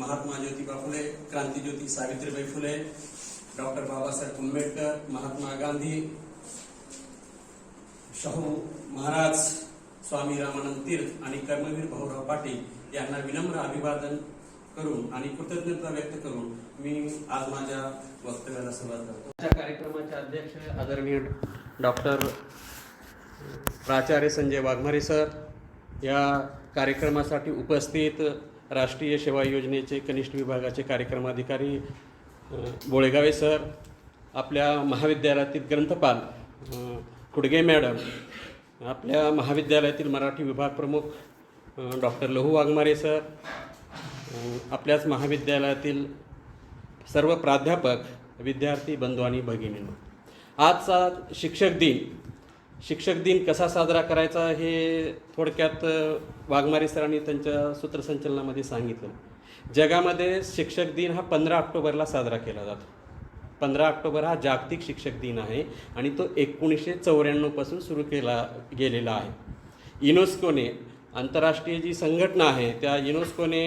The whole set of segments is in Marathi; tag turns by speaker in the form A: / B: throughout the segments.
A: महात्मा ज्योतिबा फुले क्रांतीज्योती सावित्रीबाई फुले डॉक्टर बाबासाहेब आंबेडकर महात्मा गांधी शाहू महाराज स्वामी रामानंद तीर्थ आणि कर्मवीर भाऊराव पाटील यांना विनम्र अभिवादन करून आणि कृतज्ञता व्यक्त करून मी आज माझ्या वक्तव्याला सुरुवात
B: करतो कार्यक्रमाचे अध्यक्ष आदरणीय डॉक्टर प्राचार्य संजय वाघमारे सर या कार्यक्रमासाठी उपस्थित राष्ट्रीय सेवा योजनेचे कनिष्ठ विभागाचे कार्यक्रमाधिकारी बोळेगावे सर आपल्या महाविद्यालयातील ग्रंथपाल कुडगे मॅडम आपल्या महाविद्यालयातील मराठी विभाग प्रमुख डॉक्टर लहू वाघमारे सर आपल्याच महाविद्यालयातील सर्व प्राध्यापक विद्यार्थी बंधू आणि आज आजचा शिक्षक दिन शिक्षक दिन कसा साजरा करायचा हे थोडक्यात वाघमारे सरांनी त्यांच्या सूत्रसंचलनामध्ये सांगितलं जगामध्ये शिक्षक दिन हा पंधरा ऑक्टोबरला साजरा केला जातो पंधरा ऑक्टोबर हा जागतिक शिक्षक दिन आहे आणि तो एकोणीसशे चौऱ्याण्णवपासून सुरू केला गेलेला आहे युनेस्कोने आंतरराष्ट्रीय जी संघटना आहे त्या युनेस्कोने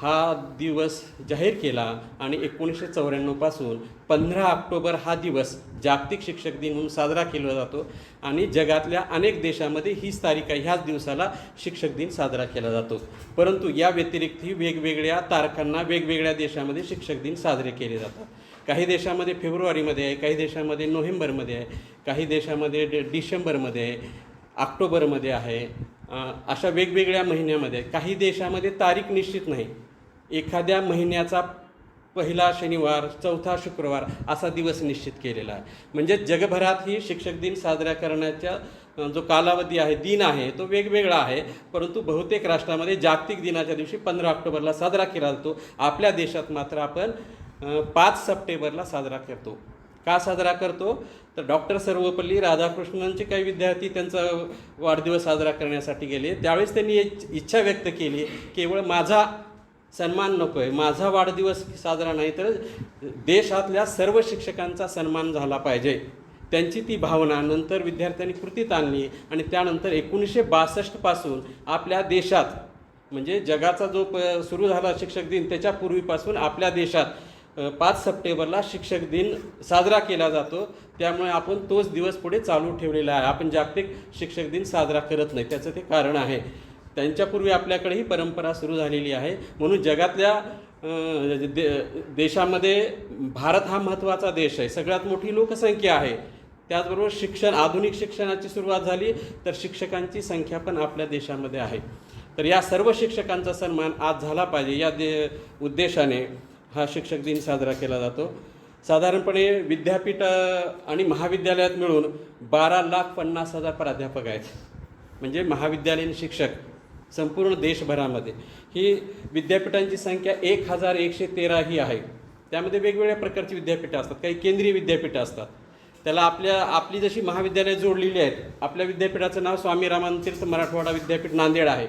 B: हा दिवस जाहीर केला आणि एकोणीसशे चौऱ्याण्णवपासून पंधरा ऑक्टोबर हा दिवस जागतिक शिक्षक दिन म्हणून साजरा केला जातो आणि जगातल्या अनेक देशामध्ये हीच तारीख आहे ह्याच दिवसाला शिक्षक दिन साजरा केला जातो परंतु या व्यतिरिक्तही वेगवेगळ्या तारखांना वेगवेगळ्या देशामध्ये शिक्षक दिन साजरे केले जातात काही देशामध्ये फेब्रुवारीमध्ये आहे काही देशामध्ये नोव्हेंबरमध्ये आहे काही देशामध्ये डे डिसेंबरमध्ये आहे ऑक्टोबरमध्ये आहे अशा वेगवेगळ्या महिन्यामध्ये काही देशामध्ये तारीख निश्चित नाही एखाद्या महिन्याचा पहिला शनिवार चौथा शुक्रवार असा दिवस निश्चित केलेला आहे म्हणजे जगभरात ही शिक्षक दिन साजरा करण्याचा जो कालावधी आहे दिन आहे तो वेगवेगळा आहे परंतु बहुतेक राष्ट्रामध्ये जागतिक दिनाच्या दिवशी पंधरा ऑक्टोबरला साजरा केला जातो आपल्या देशात मात्र आपण पाच सप्टेंबरला साजरा करतो का साजरा करतो तर डॉक्टर सर्वपल्ली राधाकृष्णनचे काही विद्यार्थी त्यांचा वाढदिवस साजरा करण्यासाठी गेले त्यावेळेस त्यांनी इच्छा व्यक्त केली केवळ माझा सन्मान नको आहे माझा वाढदिवस साजरा नाही तर देशातल्या सर्व शिक्षकांचा सन्मान झाला पाहिजे त्यांची ती भावना नंतर विद्यार्थ्यांनी कृतीत आणली आणि त्यानंतर एकोणीसशे बासष्टपासून आपल्या देशात म्हणजे जगाचा जो प सुरू झाला शिक्षक दिन त्याच्यापूर्वीपासून आपल्या देशात पाच सप्टेंबरला शिक्षक दिन साजरा केला जातो त्यामुळे आपण तोच दिवस पुढे चालू ठेवलेला आहे आपण जागतिक शिक्षक दिन साजरा करत नाही त्याचं ते कारण आहे त्यांच्यापूर्वी आपल्याकडे ही परंपरा सुरू झालेली आहे म्हणून जगातल्या दे देशामध्ये भारत हा महत्त्वाचा देश आहे सगळ्यात मोठी लोकसंख्या आहे त्याचबरोबर शिक्षण आधुनिक शिक्षणाची सुरुवात झाली तर शिक्षकांची संख्या पण आपल्या देशामध्ये आहे तर या सर्व शिक्षकांचा सन्मान आज झाला पाहिजे या दे उद्देशाने हा शिक्षक दिन साजरा केला जातो साधारणपणे विद्यापीठ आणि महाविद्यालयात मिळून बारा लाख पन्नास हजार प्राध्यापक आहेत म्हणजे महाविद्यालयीन शिक्षक संपूर्ण देशभरामध्ये ही विद्यापीठांची संख्या एक हजार एकशे तेरा ही आहे त्यामध्ये वेगवेगळ्या प्रकारची विद्यापीठं असतात काही केंद्रीय विद्यापीठं असतात त्याला आपल्या आपली जशी महाविद्यालयं जोडलेली आहेत आपल्या विद्यापीठाचं नाव स्वामी रामानतीर्थ मराठवाडा विद्यापीठ नांदेड आहे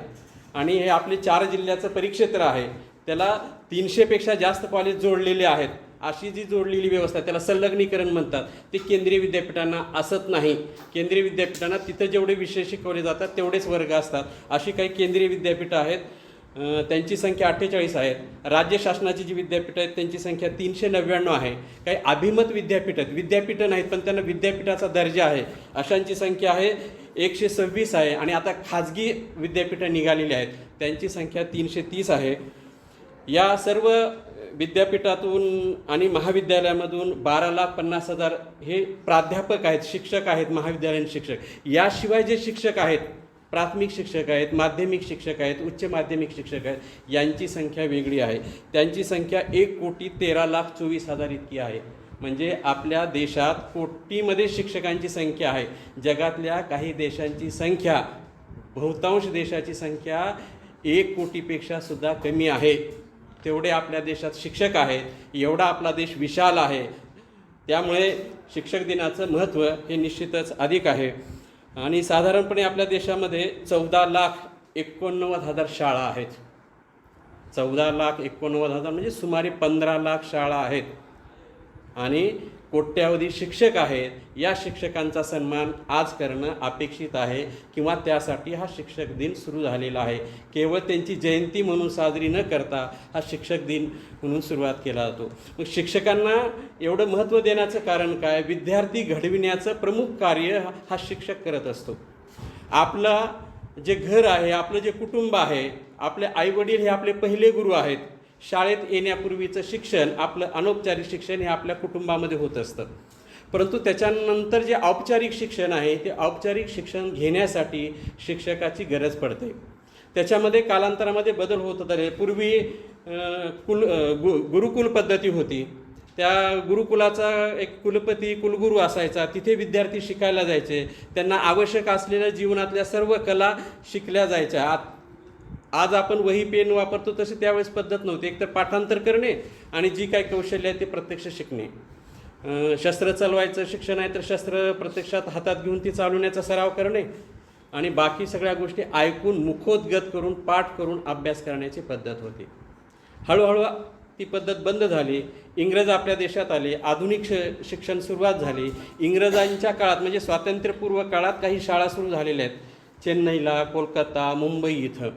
B: आणि हे आपले चार जिल्ह्याचं परिक्षेत्र आहे त्याला तीनशेपेक्षा जास्त कॉलेज जोडलेले आहेत अशी जी जोडलेली व्यवस्था त्याला संलग्नीकरण म्हणतात ते केंद्रीय विद्यापीठांना असत नाही केंद्रीय विद्यापीठांना तिथं जेवढे विषय शिकवले जातात तेवढेच वर्ग असतात अशी काही केंद्रीय विद्यापीठं आहेत त्यांची संख्या अठ्ठेचाळीस आहे राज्य शासनाची जी विद्यापीठं आहेत त्यांची संख्या तीनशे नव्याण्णव आहे काही अभिमत विद्यापीठ आहेत विद्यापीठं नाहीत पण त्यांना विद्यापीठाचा दर्जा आहे अशांची संख्या आहे एकशे सव्वीस आहे आणि आता खाजगी विद्यापीठं निघालेली आहेत त्यांची संख्या तीनशे तीस आहे या सर्व विद्यापीठातून आणि महाविद्यालयामधून बारा लाख पन्नास हजार हे प्राध्यापक आहेत शिक्षक आहेत महाविद्यालयीन शिक्षक याशिवाय जे शिक्षक आहेत प्राथमिक शिक्षक आहेत माध्यमिक शिक्षक आहेत उच्च माध्यमिक शिक्षक आहेत यांची संख्या वेगळी आहे त्यांची संख्या एक कोटी तेरा लाख चोवीस हजार इतकी आहे म्हणजे आपल्या देशात कोटीमध्ये शिक्षकांची संख्या आहे जगातल्या काही देशांची संख्या बहुतांश देशाची संख्या एक कोटीपेक्षा सुद्धा कमी आहे तेवढे आपल्या देशात शिक्षक आहेत एवढा आपला देश विशाल आहे त्यामुळे शिक्षक दिनाचं महत्त्व हे निश्चितच अधिक आहे आणि साधारणपणे आपल्या देशामध्ये चौदा लाख एकोणनव्वद हजार शाळा आहेत चौदा लाख एकोणनव्वद हजार म्हणजे सुमारे पंधरा लाख शाळा आहेत आणि कोट्यावधी शिक्षक आहेत या शिक्षकांचा सन्मान आज करणं अपेक्षित आहे किंवा त्यासाठी हा शिक्षक दिन सुरू झालेला आहे केवळ त्यांची जयंती म्हणून साजरी न करता हा शिक्षक दिन म्हणून सुरुवात केला जातो मग शिक्षकांना एवढं महत्त्व देण्याचं कारण काय विद्यार्थी घडविण्याचं प्रमुख कार्य हा शिक्षक करत असतो आपलं जे घर आहे आपलं जे कुटुंब आहे आपले आईवडील हे आपले पहिले गुरु आहेत शाळेत येण्यापूर्वीचं शिक्षण आपलं अनौपचारिक शिक्षण हे आपल्या कुटुंबामध्ये होत असतं परंतु त्याच्यानंतर जे औपचारिक शिक्षण आहे ते औपचारिक शिक्षण घेण्यासाठी शिक्षकाची गरज पडते त्याच्यामध्ये कालांतरामध्ये बदल होत होता पूर्वी कुल गु गुरुकुल पद्धती होती त्या गुरुकुलाचा एक कुलपती कुलगुरू असायचा तिथे विद्यार्थी शिकायला जायचे त्यांना आवश्यक असलेल्या जीवनातल्या सर्व कला शिकल्या जायच्या आत आज आपण वही पेन वापरतो तशी त्यावेळेस पद्धत नव्हती एकतर पाठांतर करणे आणि जी काय कौशल्य आहे ते प्रत्यक्ष शिकणे शस्त्र चालवायचं शिक्षण आहे तर शस्त्र प्रत्यक्षात हातात घेऊन ती चालवण्याचा सराव करणे आणि बाकी सगळ्या गोष्टी ऐकून मुखोद्गत करून पाठ करून अभ्यास करण्याची पद्धत होती हळूहळू ती पद्धत बंद झाली इंग्रज आपल्या देशात आले आधुनिक श शिक्षण सुरुवात झाली इंग्रजांच्या काळात म्हणजे स्वातंत्र्यपूर्व काळात काही शाळा सुरू झालेल्या आहेत चेन्नईला कोलकाता मुंबई इथं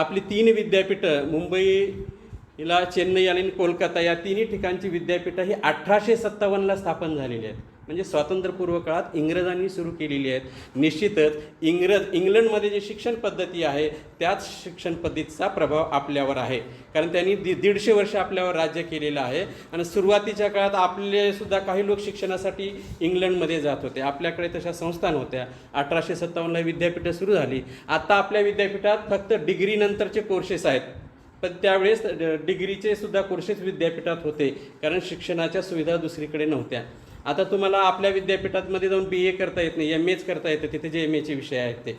B: आपली तीन विद्यापीठं मुंबईला चेन्नई आणि कोलकाता या तिन्ही ठिकाणची विद्यापीठं ही अठराशे सत्तावन्नला स्थापन झालेली आहेत म्हणजे स्वातंत्र्यपूर्व काळात इंग्रजांनी सुरू केलेली आहेत निश्चितच इंग्रज इंग्लंडमध्ये जी शिक्षण पद्धती आहे त्याच शिक्षण पद्धतीचा प्रभाव आपल्यावर आहे कारण त्यांनी दी दीडशे वर्ष आपल्यावर राज्य केलेलं आहे आणि सुरुवातीच्या काळात आपलेसुद्धा काही लोक शिक्षणासाठी इंग्लंडमध्ये जात होते आपल्याकडे तशा संस्था नव्हत्या अठराशे सत्तावन्नला विद्यापीठं सुरू झाली आता आपल्या विद्यापीठात फक्त डिग्रीनंतरचे कोर्सेस आहेत पण त्यावेळेस डिग्रीचे सुद्धा कोर्सेस विद्यापीठात होते कारण शिक्षणाच्या सुविधा दुसरीकडे नव्हत्या आता तुम्हाला आपल्या विद्यापीठामध्ये जाऊन बी ए करता येत नाही एम एच करता येतं तिथे जे एम एचे विषय आहेत ते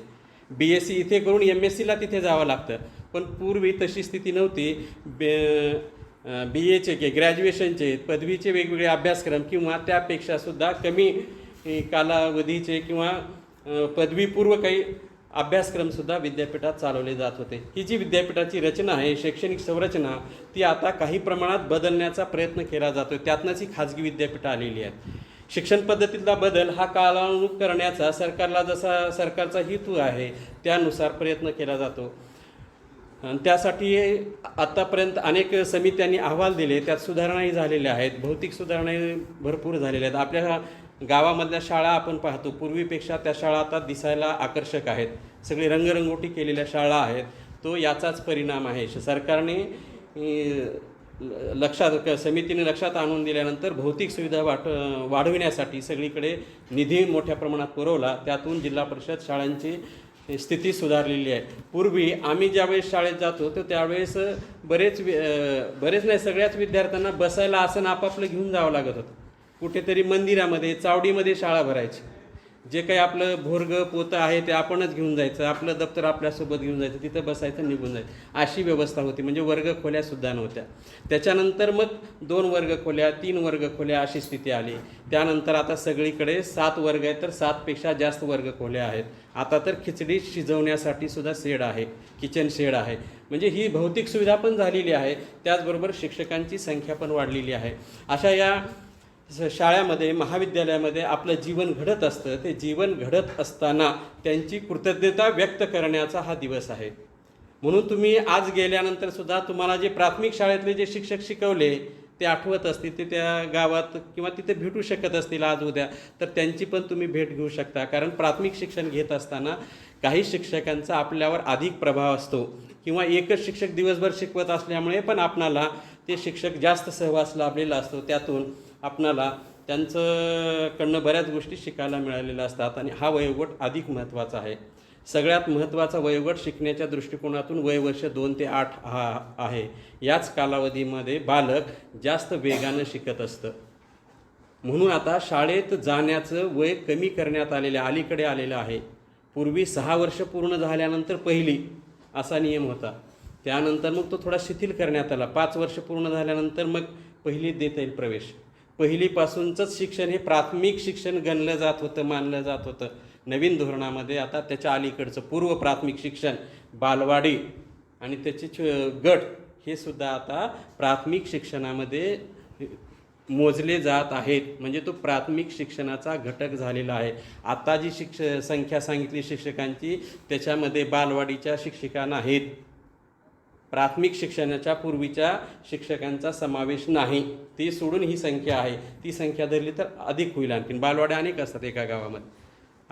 B: बी एस सी इथे करून एम एस सीला तिथे जावं लागतं पण पूर्वी तशी स्थिती नव्हती बे बी एचे की ग्रॅज्युएशनचे पदवीचे वेगवेगळे अभ्यासक्रम किंवा त्यापेक्षासुद्धा कमी कालावधीचे किंवा पदवीपूर्व काही अभ्यासक्रमसुद्धा विद्यापीठात चालवले जात होते ही जी विद्यापीठाची रचना आहे शैक्षणिक संरचना ती आता काही प्रमाणात बदलण्याचा प्रयत्न केला जातो त्यातनंच ही खाजगी विद्यापीठं आलेली आहेत शिक्षण पद्धतीतला बदल हा कालानुरूप करण्याचा सरकारला जसा सरकारचा हेतू आहे त्यानुसार प्रयत्न केला जातो त्यासाठी आत्तापर्यंत अनेक समित्यांनी अहवाल दिले त्यात सुधारणाही झालेल्या आहेत भौतिक सुधारणाही भरपूर झालेल्या आहेत आपल्या गावामधल्या शाळा आपण पाहतो पूर्वीपेक्षा त्या शाळा आता दिसायला आकर्षक आहेत सगळी रंगरंगोटी केलेल्या शाळा आहेत तो याचाच परिणाम आहे सरकारने लक्षात समितीने लक्षात आणून दिल्यानंतर भौतिक सुविधा वाट वाढविण्यासाठी सगळीकडे निधी मोठ्या प्रमाणात पुरवला त्यातून जिल्हा परिषद शाळांची स्थिती सुधारलेली आहे पूर्वी आम्ही ज्यावेळेस शाळेत जातो तर त्यावेळेस बरेच बरेच नाही सगळ्याच विद्यार्थ्यांना बसायला आसन आपापलं घेऊन जावं लागत होतं कुठेतरी मंदिरामध्ये चावडीमध्ये शाळा भरायची जे काही आपलं भोरग पोतं आहे ते आपणच घेऊन जायचं आपलं दप्तर आपल्यासोबत घेऊन जायचं तिथं बसायचं निघून जायचं अशी व्यवस्था होती म्हणजे वर्ग खोल्यासुद्धा नव्हत्या त्याच्यानंतर मग दोन वर्ग खोल्या तीन वर्ग खोल्या अशी स्थिती आली त्यानंतर आता सगळीकडे सात वर्ग आहेत तर सातपेक्षा जास्त वर्ग खोल्या आहेत आता तर खिचडी शिजवण्यासाठी सुद्धा शेड आहे किचन शेड आहे म्हणजे ही भौतिक सुविधा पण झालेली आहे त्याचबरोबर शिक्षकांची संख्या पण वाढलेली आहे अशा या शाळेमध्ये महाविद्यालयामध्ये आपलं जीवन घडत असतं ते जीवन घडत असताना त्यांची कृतज्ञता व्यक्त करण्याचा हा दिवस आहे म्हणून तुम्ही आज गेल्यानंतर सुद्धा तुम्हाला जे प्राथमिक शाळेतले जे शिक्षक शिकवले ते आठवत असतील ते त्या गावात किंवा तिथे भेटू शकत असतील आज उद्या तर त्यांची पण तुम्ही भेट घेऊ शकता कारण प्राथमिक शिक्षण घेत असताना काही शिक्षकांचा आपल्यावर अधिक प्रभाव असतो किंवा एकच शिक्षक दिवसभर शिकवत असल्यामुळे पण आपणाला ते शिक्षक जास्त सहवास लाभलेला असतो त्यातून आपणाला त्यांचंकडनं बऱ्याच गोष्टी शिकायला मिळालेल्या असतात आणि हा वयोगट अधिक महत्त्वाचा आहे सगळ्यात महत्त्वाचा वयोगट शिकण्याच्या दृष्टिकोनातून वयवर्ष दोन ते आठ हा आहे याच कालावधीमध्ये बालक जास्त वेगानं शिकत असतं म्हणून आता शाळेत जाण्याचं वय कमी करण्यात आलेलं अलीकडे आलेलं आहे पूर्वी सहा वर्ष पूर्ण झाल्यानंतर पहिली असा नियम होता त्यानंतर मग तो थोडा शिथिल करण्यात आला पाच वर्ष पूर्ण झाल्यानंतर मग पहिली देता येईल प्रवेश पहिलीपासूनचंच शिक्षण हे प्राथमिक शिक्षण गणलं जात होतं मानलं जात होतं नवीन धोरणामध्ये आता त्याच्या अलीकडचं पूर्व प्राथमिक शिक्षण बालवाडी आणि त्याचे गट हे सुद्धा आता प्राथमिक शिक्षणामध्ये मोजले जात आहेत म्हणजे तो प्राथमिक शिक्षणाचा घटक झालेला आहे आता जी शिक्ष संख्या सांगितली शिक्षकांची त्याच्यामध्ये बालवाडीच्या शिक्षिका नाहीत प्राथमिक शिक्षणाच्या पूर्वीच्या शिक्षकांचा समावेश नाही ती सोडून ही संख्या आहे ती संख्या धरली तर अधिक होईल आणखीन बालवाड्या अनेक असतात एका गावामध्ये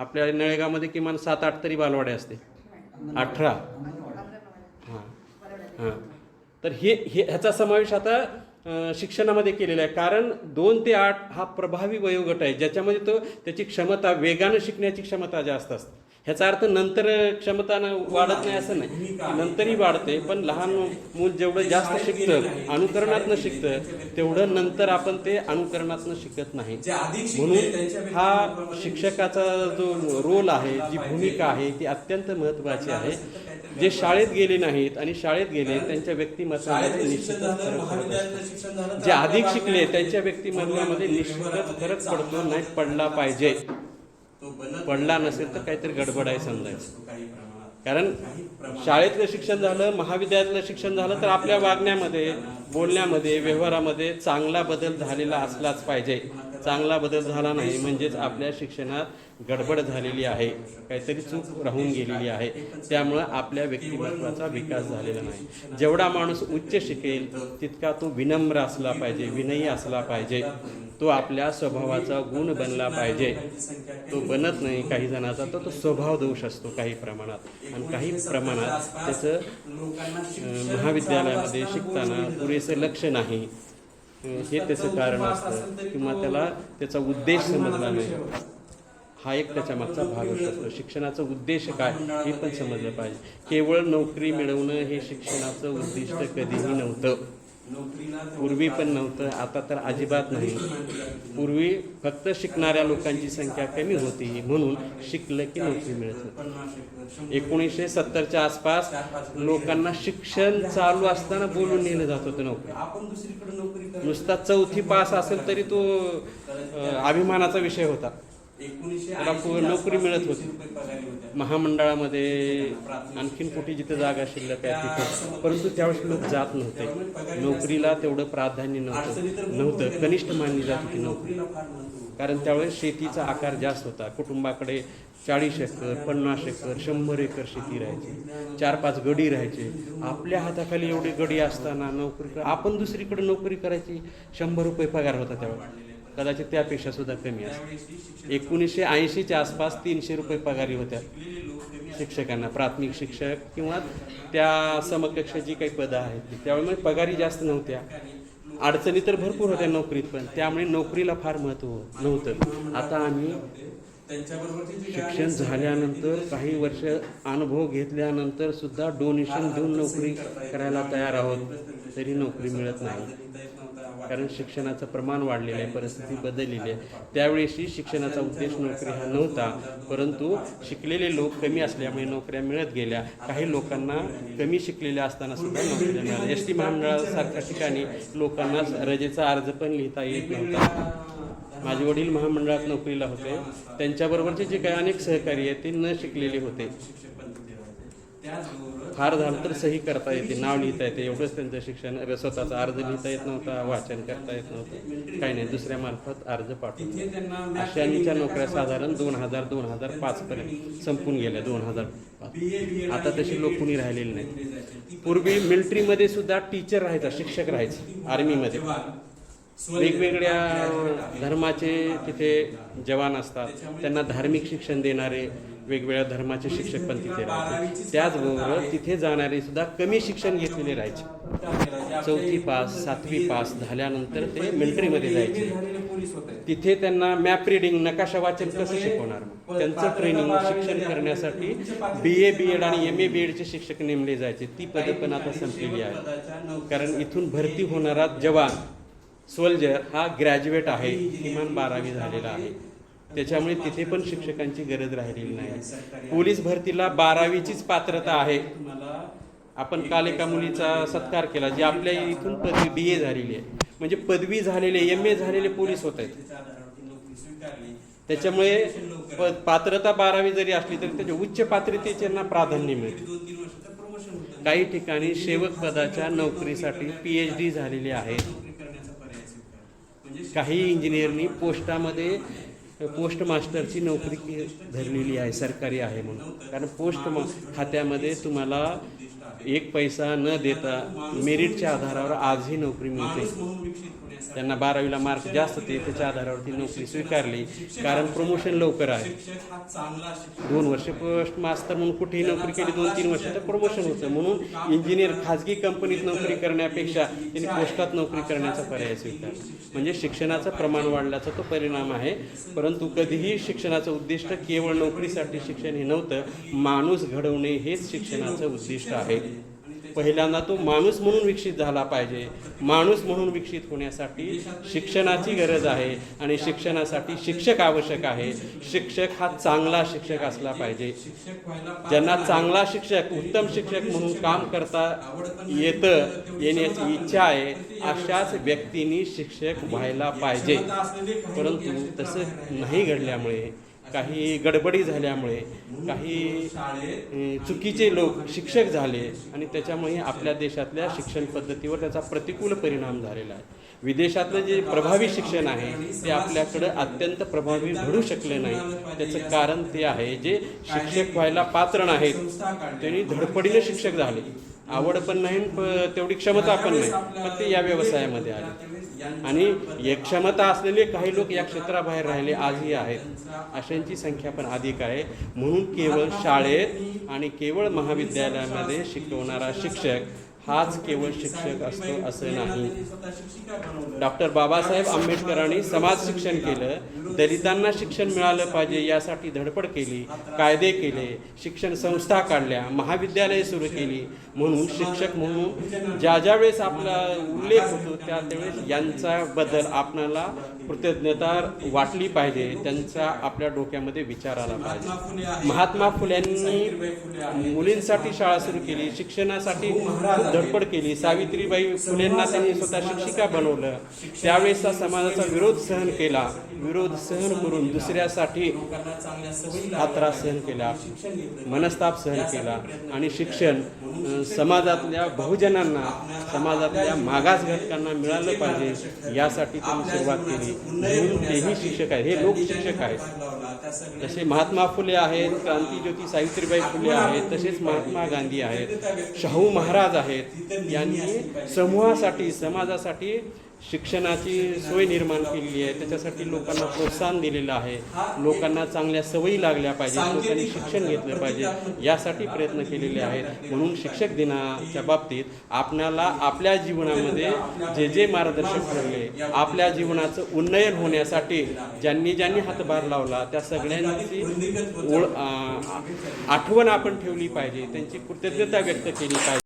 B: आपल्या नळेगावमध्ये किमान सात आठ तरी बालवाडे असते अठरा हां हां तर हे हे ह्याचा समावेश आता शिक्षणामध्ये केलेला आहे कारण दोन ते आठ हा प्रभावी वयोगट आहे ज्याच्यामध्ये तो त्याची क्षमता वेगानं शिकण्याची क्षमता जास्त असते ह्याचा अर्थ नंतर क्षमता वाढत नाही असं नाही नंतरही वाढते पण लहान मूल जेवढं जास्त शिकतं अनुकरणातनं शिकतं तेवढं नंतर आपण ते अनुकरणातनं शिकत नाही म्हणून हा शिक्षकाचा जो रोल आहे जी भूमिका आहे ती अत्यंत महत्त्वाची आहे जे शाळेत गेले नाहीत आणि शाळेत गेले त्यांच्या व्यक्तिमत्वामध्ये निश्चित जे अधिक शिकले त्यांच्या व्यक्तिमत्वामध्ये निश्चितच फरक पडतो नाही पडला पाहिजे पडला नसेल तर काहीतरी गडबड आहे समजायचं कारण शाळेतलं शिक्षण झालं महाविद्यालयातलं शिक्षण झालं तर आपल्या वागण्यामध्ये बोलण्यामध्ये व्यवहारामध्ये चांगला बदल झालेला असलाच पाहिजे चांगला बदल झाला नाही म्हणजेच आपल्या शिक्षणात गडबड झालेली आहे काहीतरी चूक राहून गेलेली आहे त्यामुळं आपल्या व्यक्तिमत्वाचा विकास झालेला नाही जेवढा माणूस उच्च शिकेल तितका तो विनम्र असला पाहिजे विनयी असला पाहिजे तो आपल्या स्वभावाचा गुण बनला पाहिजे तो बनत नाही काही जणाचा तर तो स्वभाव दोष असतो काही प्रमाणात आणि काही प्रमाणात त्याचं महाविद्यालयामध्ये शिकताना पुरेसे लक्ष नाही हे त्याचं कारण असतं किंवा त्याला त्याचा उद्देश समजला नाही हा एक त्याच्या मागचा भाग असतो शकतो शिक्षणाचा उद्देश काय हे पण समजलं पाहिजे केवळ नोकरी मिळवणं हे शिक्षणाचं उद्दिष्ट कधीही नव्हतं पूर्वी पण नव्हतं आता तर अजिबात नाही पूर्वी फक्त शिकणाऱ्या लोकांची संख्या कमी होती म्हणून शिकलं की नोकरी मिळत होती एकोणीसशे सत्तरच्या आसपास लोकांना शिक्षण चालू असताना बोलून नेलं जात होतं नोकरी नुसता चौथी पास असेल तरी तो अभिमानाचा विषय होता तुला नोकरी मिळत होती महामंडळामध्ये आणखीन कुठे जिथे जागा शिल्लक आहे तिथे परंतु त्यावेळेस लोक जात नव्हते नोकरीला तेवढं प्राधान्य नव्हतं नव्हतं कनिष्ठ मानली जात होती नोकरी कारण त्यावेळेस शेतीचा आकार जास्त होता कुटुंबाकडे चाळीस एकर पन्नास एकर शंभर एकर शेती राहायची चार पाच गडी राहायचे आपल्या हाताखाली एवढी गडी असताना नोकरी आपण दुसरीकडे नोकरी करायची शंभर रुपये पगार होता त्यावेळेस कदाचित त्यापेक्षा सुद्धा कमी असते एकोणीसशे ऐंशीच्या आसपास तीनशे रुपये पगारी होत्या शिक्षकांना प्राथमिक शिक्षक किंवा त्या समकक्ष जी काही पदं आहेत त्यामुळे पगारी जास्त नव्हत्या अडचणी तर भरपूर होत्या नोकरीत पण त्यामुळे नोकरीला फार महत्त्व नव्हतं आता आम्ही शिक्षण झाल्यानंतर काही वर्ष अनुभव घेतल्यानंतर सुद्धा डोनेशन देऊन नोकरी करायला तयार आहोत तरी नोकरी मिळत नाही कारण शिक्षणाचं प्रमाण वाढलेलं आहे परिस्थिती बदललेली आहे त्यावेळेसही शिक्षणाचा उद्देश नोकरी हा नव्हता परंतु शिकलेले लोक कमी असल्यामुळे नोकऱ्या मिळत गेल्या काही लोकांना कमी शिकलेल्या असताना सुद्धा नोकऱ्या मिळाल्या एस टी महामंडळासारख्या ठिकाणी लोकांना रजेचा अर्ज पण लिहिता येत नव्हता माझे वडील महामंडळात नोकरीला होते त्यांच्याबरोबरचे जे काही अनेक सहकारी आहेत ते न शिकलेले होते फार झालं तर सही करता येते नाव लिहिता येते एवढंच त्यांचं शिक्षण स्वतःचा अर्ज लिहिता येत नव्हता वाचन करता येत नव्हतं काही नाही दुसऱ्या मार्फत अर्ज पाठवतो आशियानीच्या नोकऱ्या साधारण दोन हजार दोन हजार पर्यंत संपून गेल्या दोन हजार आता तशी लोक कुणी राहिलेली नाही पूर्वी मिलिटरीमध्ये सुद्धा टीचर राहायचा शिक्षक राहायचं आर्मीमध्ये वेगवेगळ्या धर्माचे तिथे जवान असतात त्यांना धार्मिक शिक्षण देणारे वेगवेगळ्या धर्माचे म्हणजे शिक्षक पण तिथे राहायचे त्याचबरोबर तिथे जाणारे सुद्धा कमी शिक्षण घेतलेले राहायचे चौथी पास सातवी म्हणजे पास झाल्यानंतर ते मिलिटरीमध्ये म्हणजे जायचे तिथे त्यांना मॅप रिडिंग नकाशा वाचन कसं शिकवणार त्यांचं ट्रेनिंग शिक्षण करण्यासाठी बी ए बी एड आणि एम ए बी एडचे शिक्षक नेमले जायचे ती पदे पण आता संपलेली आहे कारण इथून भरती होणारा जवान सोल्जर हा ग्रॅज्युएट आहे किमान बारावी झालेला आहे त्याच्यामुळे तिथे पण शिक्षकांची गरज राहिलेली नाही पोलीस भरतीला बारावीचीच पात्रता आहे आपण काल एका मुलीचा सत्कार केला जी आपल्या इथून पदवी बी ए झालेली आहे म्हणजे पदवी झालेले एम ए झालेले पोलीस होत आहेत त्याच्यामुळे पात्रता बारावी जरी असली तरी त्याच्या उच्च पात्रतेच्यांना प्राधान्य मिळते काही ठिकाणी म्हणजे सेवक पदाच्या नोकरीसाठी पी एच डी झालेली आहे काही इंजिनिअरनी पोस्टामध्ये पोस्ट मास्टरची नोकरी धरलेली आहे सरकारी आहे म्हणून कारण पोस्ट मा खात्यामध्ये तुम्हाला एक पैसा न देता मेरिटच्या आधारावर आजही नोकरी मिळते त्यांना बारावीला मार्क जास्त ते त्याच्या आधारावरती नोकरी स्वीकारली कारण प्रमोशन लवकर आहे दोन वर्ष पोस्ट मास्तर म्हणून कुठेही नोकरी केली दोन तीन वर्ष तर प्रमोशन होतं म्हणून इंजिनियर खाजगी कंपनीत नोकरी करण्यापेक्षा त्यांनी पोस्टात नोकरी करण्याचा पर्याय स्वीकार म्हणजे शिक्षणाचं प्रमाण वाढल्याचा तो परिणाम आहे परंतु कधीही शिक्षणाचं उद्दिष्ट केवळ नोकरीसाठी शिक्षण हे नव्हतं माणूस घडवणे हेच शिक्षणाचं उद्दिष्ट आहे पहिल्यांदा तो माणूस म्हणून विकसित झाला पाहिजे माणूस म्हणून विकसित होण्यासाठी शिक्षणाची गरज आहे आणि शिक्षणासाठी शिक्षक आवश्यक आहे शिक्षक हा चांगला शिक्षक असला पाहिजे ज्यांना चांगला शिक्षक उत्तम शिक्षक म्हणून काम करता येतं येण्याची इच्छा आहे अशाच व्यक्तींनी शिक्षक व्हायला पाहिजे परंतु तसं नाही घडल्यामुळे काही गडबडी झाल्यामुळे काही चुकीचे लोक शिक्षक झाले आणि त्याच्यामुळे आपल्या देशातल्या शिक्षण पद्धतीवर त्याचा प्रतिकूल परिणाम झालेला आहे विदेशातलं जे प्रभावी शिक्षण आहे ते आपल्याकडं अत्यंत प्रभावी घडू शकले नाही त्याचं कारण ते आहे जे शिक्षक व्हायला पात्र नाहीत त्यांनी धडपडीने शिक्षक झाले आवड पण नाही तेवढी क्षमता पण नाही पण ते या व्यवसायामध्ये आले आणि एक क्षमता असलेले काही लोक या क्षेत्राबाहेर राहिले आजही आहेत अशांची संख्या पण अधिक आहे म्हणून केवळ शाळेत आणि केवळ महाविद्यालयामध्ये शिकवणारा शिक्षक हाच केवळ शिक्षक असतो असं नाही डॉक्टर बाबासाहेब आंबेडकरांनी समाज शिक्षण केलं दलितांना शिक्षण मिळालं पाहिजे यासाठी धडपड केली कायदे केले शिक्षण संस्था काढल्या महाविद्यालये सुरू केली म्हणून शिक्षक म्हणून ज्या ज्या वेळेस आपला उल्लेख होतो त्या त्यावेळेस यांचा बदल आपणाला कृतज्ञता वाटली पाहिजे त्यांचा आपल्या डोक्यामध्ये विचार आला पाहिजे महात्मा फुल्यांनी मुलींसाठी शाळा सुरू केली शिक्षणासाठी धडपड केली सावित्रीबाई फुलेंना त्यांनी स्वतः शिक्षिका बनवलं त्यावेळेसचा समाजाचा विरोध सहन केला विरोध सहन करून दुसऱ्यासाठी हा सहन केला मनस्ताप सहन केला आणि शिक्षण समाजातल्या बहुजनांना समाजातल्या मागास घटकांना मिळालं पाहिजे यासाठी त्यांनी सुरुवात केली तेही शिक्षक आहे हे लोकशिक्षक आहेत तसे महात्मा फुले आहेत क्रांतीज्योती सावित्रीबाई फुले आहेत तसेच महात्मा गांधी आहेत शाहू महाराज आहेत यांनी समूहासाठी समाजासाठी शिक्षणाची सोय निर्माण केलेली आहे त्याच्यासाठी लोकांना प्रोत्साहन दिलेलं आहे लोकांना चांगल्या सवयी लागल्या पाहिजे लोकांनी शिक्षण घेतलं पाहिजे यासाठी प्रयत्न केलेले आहेत म्हणून शिक्षक दिनाच्या बाबतीत आपणाला आपल्या जीवनामध्ये जे जे मार्गदर्शक ठरले आपल्या जीवनाचं उन्नयन होण्यासाठी ज्यांनी ज्यांनी हातभार लावला त्या सगळ्यांची ओळ आठवण आपण ठेवली पाहिजे त्यांची कृतज्ञता व्यक्त केली पाहिजे